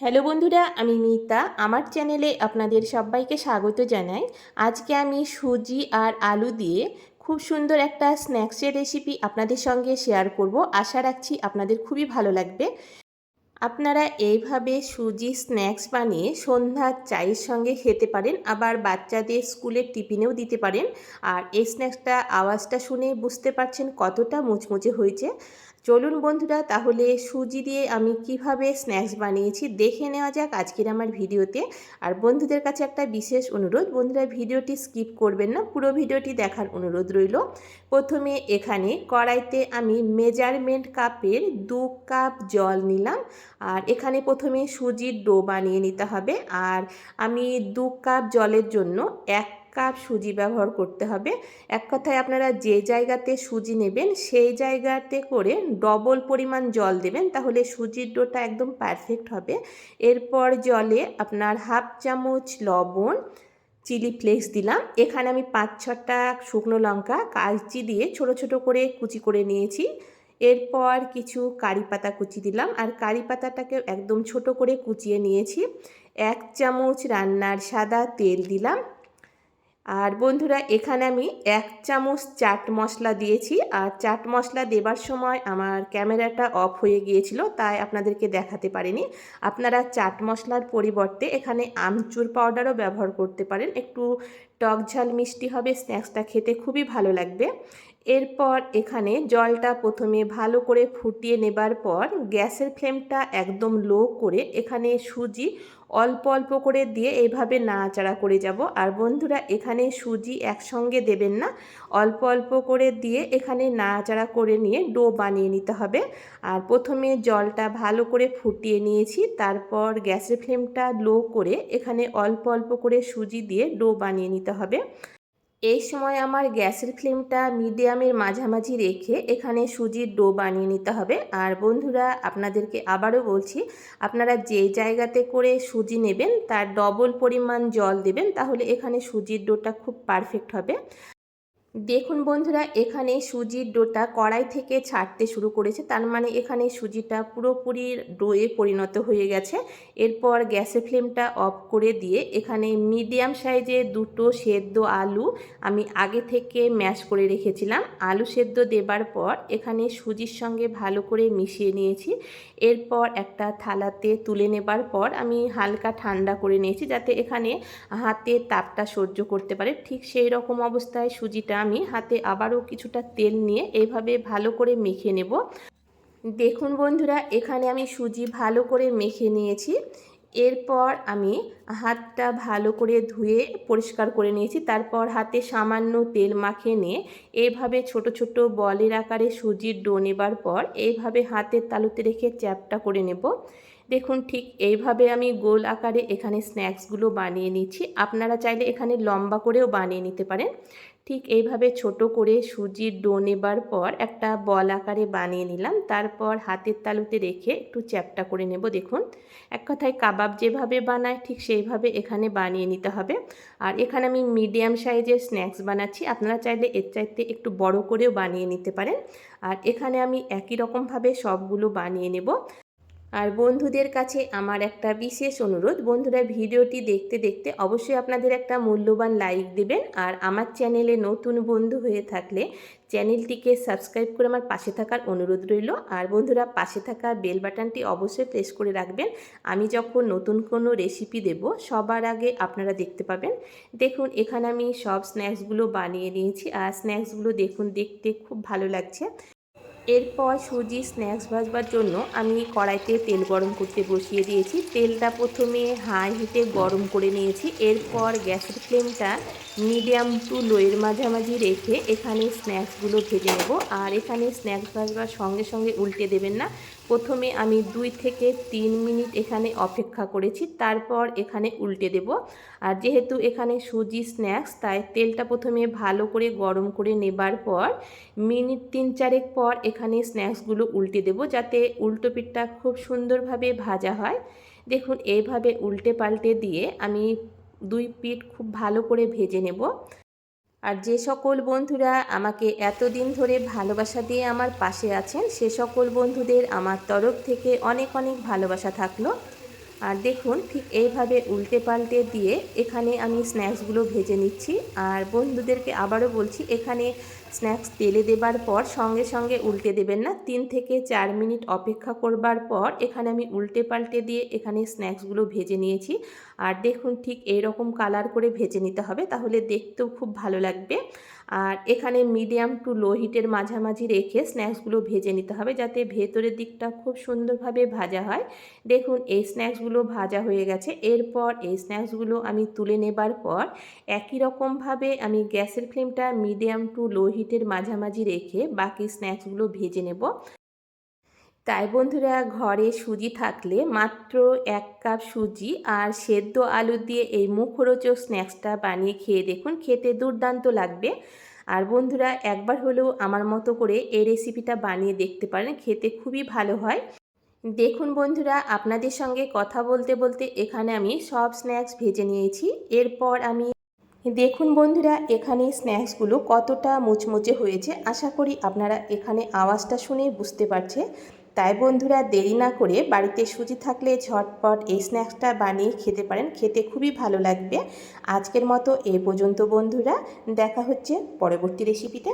Hello বন্ধুরা, আমি মিতা। আমার চ্যানেলে আপনাদের সবাইকে স্বাগত জানাই। আজকে আমি সুজি আর আলু দিয়ে খুব সুন্দর একটা স্ন্যাক্সের রেসিপি আপনাদের সঙ্গে শেয়ার করব। আশা রাখছি আপনাদের খুবই ভালো লাগবে। আপনারা এইভাবে সুজি স্ন্যাক্স বানিয়ে সন্ধ্যার চায়ের সঙ্গে খেতে পারেন, আবার বাচ্চাদের স্কুলের টিফিনেও দিতে পারেন। আর এই স্ন্যাক্সটা, আওয়াজটা শুনে বুঝতে পারছেন কতটা মুচমুচে হয়েছে। চলুন বন্ধুরা, তাহলে সুজি দিয়ে আমি কীভাবে স্ন্যাক্স বানিয়েছি দেখে নেওয়া যাক আজকের আমার ভিডিওতে। আর বন্ধুদের কাছে একটা বিশেষ অনুরোধ, বন্ধুরা ভিডিওটি স্কিপ করবেন না, পুরো ভিডিওটি দেখার অনুরোধ রইল। প্রথমে এখানে কড়াইতে আমি মেজারমেন্ট কাপের দু কাপ জল নিলাম, আর এখানে প্রথমে সুজির ডো বানিয়ে নিতে হবে। আর আমি দু কাপ জলের জন্য এক কাপ সুজি ব্যবহার করতে হবে। এক কথায় আপনারা যে জায়গাতে সুজি নেবেন, সেই জায়গাতে করে ডবল পরিমাণ জল দেবেন, তাহলে সুজির ডোটা একদম পারফেক্ট হবে। এরপর জলে আপনার হাফ চামচ লবণ, চিলি ফ্লেক্স দিলাম। এখানে আমি পাঁচ ছটা শুকনো লঙ্কা কালচি দিয়ে ছোট ছোট করে কুচি করে নিয়েছি। এরপর কিছু কারি পাতা কুচি দিলাম আর কারি পাতাটাকে একদম ছোট করে কুচিয়ে নিয়েছি। এক চামচ রান্নার সাদা তেল দিলাম। আর বন্ধুরা, এখানে আমি এক চামচ চাট মশলা দিয়েছি। আর চাট মশলা দেবার সময় আমার ক্যামেরাটা অফ হয়ে গিয়েছিল, তাই আপনাদেরকে দেখাতে পারিনি। আপনারা চাট মশলার পরিবর্তে এখানে আমচুর পাউডারও ব্যবহার করতে পারেন। একটু টক ঝাল মিষ্টি হবে, স্ন্যাক্সটা খেতে খুবই ভালো লাগবে। এরপর এখানে জলটা প্রথমে ভালো করে ফুটিয়ে নেবার পর গ্যাসের ফ্লেমটা একদম লো করে এখানে সুজি অল্প অল্প করে দিয়ে এইভাবে নাড়াচাড়া করে যাব। আর বন্ধুরা, এখানে সুজি একসঙ্গে দেবেন না। অল্প অল্প করে দিয়ে এখানে নাড়াচাড়া করে নিয়ে ডো বানিয়ে নিতে হবে। আর প্রথমে জলটা ভালো করে ফুটিয়ে নিয়েছি। তারপর গ্যাসের ফ্লেমটা লো করে এখানে অল্প অল্প করে সুজি দিয়ে ডো বানিয়ে নিতে হবে। এই সময় আমার গ্যাসের ফ্লেমটা মিডিয়ামের মাঝামাঝি রেখে এখানে সুজির ডো বানিয়ে নিতে হবে। আর বন্ধুরা, আপনাদেরকে আবারও বলছি, আপনারা যে জায়গাতে করে সুজি নেবেন, তার ডবল পরিমাণ জল দেবেন, তাহলে এখানে সুজির ডোটা খুব পারফেক্ট হবে। দেখুন বন্ধুরা, এখানে সুজির ডোটা কড়াই থেকে ছাড়তে শুরু করেছে। তার মানে এখানে সুজিটা পুরোপুরি ডোয়ে পরিণত হয়ে গেছে। এরপর গ্যাসের ফ্লেমটা অফ করে দিয়ে এখানে মিডিয়াম সাইজে দুটো সেদ্ধ আলু আমি আগে থেকে ম্যাশ করে রেখেছিলাম। আলু সেদ্ধ দেবার পর এখানে সুজির সঙ্গে ভালো করে মিশিয়ে নিয়েছি। এরপর একটা থালাতে তুলে নেবার পর আমি হালকা ঠান্ডা করে নিয়েছি যাতে এখানে হাতে তাপটা সহ্য করতে পারে। ঠিক সেই রকম অবস্থায় সুজিটা আমি হাতে আবারও কিছুটা তেল নিয়ে এইভাবে ভালো করে মেখে নেব। দেখুন বন্ধুরা, এখানে আমি সুজি ভালো করে মেখে নিয়েছি। এরপর আমি হাতটা ভালো করে ধুয়ে পরিষ্কার করে নিয়েছি। তারপর হাতে সামান্য তেল মাখিয়ে নিয়ে এইভাবে ছোট ছোট বলের আকারে সুজির ডো নেবার পর এইভাবে হাতের তালুতে রেখে চ্যাপটা করে নেব। দেখুন, ঠিক এইভাবে আমি গোল আকারে এখানে স্ন্যাক্সগুলো বানিয়ে নিচ্ছি। আপনারা চাইলে এখানে লম্বা করেও বানিয়ে নিতে পারেন। ঠিক এইভাবে ছোট করে সুজির ডো নেবার পর একটা বল আকারে বানিয়ে নিলাম। তারপর হাতের তালুতে রেখে একটু চ্যাপটা করে নেব, দেখুন। এক কথায় কাবাব যেভাবে বানায় ঠিক সেইভাবে এখানে বানিয়ে নিতে হবে। আর এখানে আমি মিডিয়াম সাইজের স্ন্যাক্স বানাচ্ছি, আপনারা চাইলে এর চাইতে একটু বড় করেও বানিয়ে নিতে পারেন। আর এখানে আমি একই রকমভাবে সবগুলো বানিয়ে নেব। আর বন্ধুদের কাছে আমার একটা বিশেষ অনুরোধ, বন্ধুরা ভিডিওটি দেখতে দেখতে অবশ্যই আপনাদের একটা মূল্যবান লাইক দেবেন। আর আমার চ্যানেলে নতুন বন্ধু হয়ে থাকলে চ্যানেলটিকে সাবস্ক্রাইব করে আমার পাশে থাকার অনুরোধ রইল। আর বন্ধুরা পাশে থাকা বেল বাটনটি অবশ্যই প্রেস করে রাখবেন। আমি যখন নতুন কোনো রেসিপি দেব, সবার আগে আপনারা দেখতে পাবেন। দেখুন, এখানে আমি সব স্ন্যাক্সগুলো বানিয়ে নিয়েছি। আর স্ন্যাক্সগুলো দেখুন, দেখতে খুব ভালো লাগছে। এরপর সুজি, স্ন্যাক্স ভাজবার জন্য আমি কড়াইতে তেল গরম করতে বসিয়ে দিয়েছি। তেলটা প্রথমে হাই হিটে গরম করে নিয়েছি। এরপর গ্যাসের ফ্লেমটা মিডিয়াম টু লোয়ের মাঝামাঝি রেখে এখানে স্ন্যাক্সগুলো ভেজে নেব। আর এখানে স্ন্যাক্স ভাজবার সঙ্গে সঙ্গে উল্টে দেবেন না। প্রথমে আমি দুই থেকে তিন মিনিট এখানে অপেক্ষা করেছি, তারপর এখানে উল্টে দেব। আর যেহেতু এখানে সুজি স্ন্যাক্স, তাই তেলটা প্রথমে ভালো করে গরম করে নেবার পর মিনিট তিন চারেক পর এখানে স্ন্যাক্সগুলো উল্টে দেব, যাতে উল্টো পিঠটা খুব সুন্দরভাবে ভাজা হয়। দেখুন, এইভাবে উল্টে পাল্টে দিয়ে আমি দুই পিঠ খুব ভালো করে ভেজে নেব। আর যে সকল বন্ধুরা আমাকে এতদিন ধরে ভালোবাসা দিয়ে আমার পাশে আছেন, সে সকল বন্ধুদের আমার তরফ থেকে অনেক অনেক ভালোবাসা থাকল। আর দেখুন, ঠিক এইভাবে উল্টে পাল্টে দিয়ে এখানে আমি স্ন্যাক্সগুলো ভেজে নিচ্ছি। আর বন্ধুদেরকে আবারও বলছি, এখানে স্ন্যাক্স তেলে দেবার পর সঙ্গে সঙ্গে উল্টে দেবেন না। তিন থেকে চার মিনিট অপেক্ষা করবার পর এখানে আমি উল্টে পাল্টে দিয়ে এখানে স্ন্যাক্সগুলো ভেজে নিয়েছি। আর দেখুন ঠিক এইরকম কালার করে ভেজে নিতে হবে, তাহলে দেখতেও খুব ভালো লাগবে। আর এখানে মিডিয়াম টু লো হিটের মাঝামাঝি রেখে স্ন্যাক্সগুলো ভেজে নিতে হবে যাতে ভেতরের দিকটা খুব সুন্দরভাবে ভাজা হয়। দেখুন, এই স্ন্যাক্সগুলো ভাজা হয়ে গেছে। এরপর এই স্ন্যাক্সগুলো আমি তুলে নেবার পর একই রকমভাবে আমি গ্যাসের ফ্লেমটা মিডিয়াম টু লো হিটের মাঝামাঝি রেখে বাকি স্ন্যাক্সগুলো ভেজে নেব। তাই বন্ধুরা ঘরে সুজি থাকলে মাত্র এক কাপ সুজি আর সেদ্ধ আলু দিয়ে এই মুখরোচক স্ন্যাক্সটা বানিয়ে খেয়ে দেখুন, খেতে দুর্দান্ত লাগবে। আর বন্ধুরা একবার হলেও আমার মতো করে এই রেসিপিটা বানিয়ে দেখতে পারেন, খেতে খুবই ভালো হয়। দেখুন বন্ধুরা, আপনাদের সঙ্গে কথা বলতে বলতে এখানে আমি সব স্ন্যাক্স ভেজে নিয়েছি। এরপর আমি দেখুন বন্ধুরা, এখানে স্ন্যাক্সগুলো কতটা মুচমুচে হয়েছে। আশা করি আপনারা এখানে আওয়াজটা শুনে বুঝতে পারছে। তাই বন্ধুরা দেরি না করে বাড়িতে সুজি থাকলে ঝটপট এই স্ন্যাক্সটা বানিয়ে খেতে পারেন। খেতে খুবই ভালো লাগবে। আজকের মতো এ পর্যন্ত বন্ধুরা। দেখা হচ্ছে পরবর্তী রেসিপিতে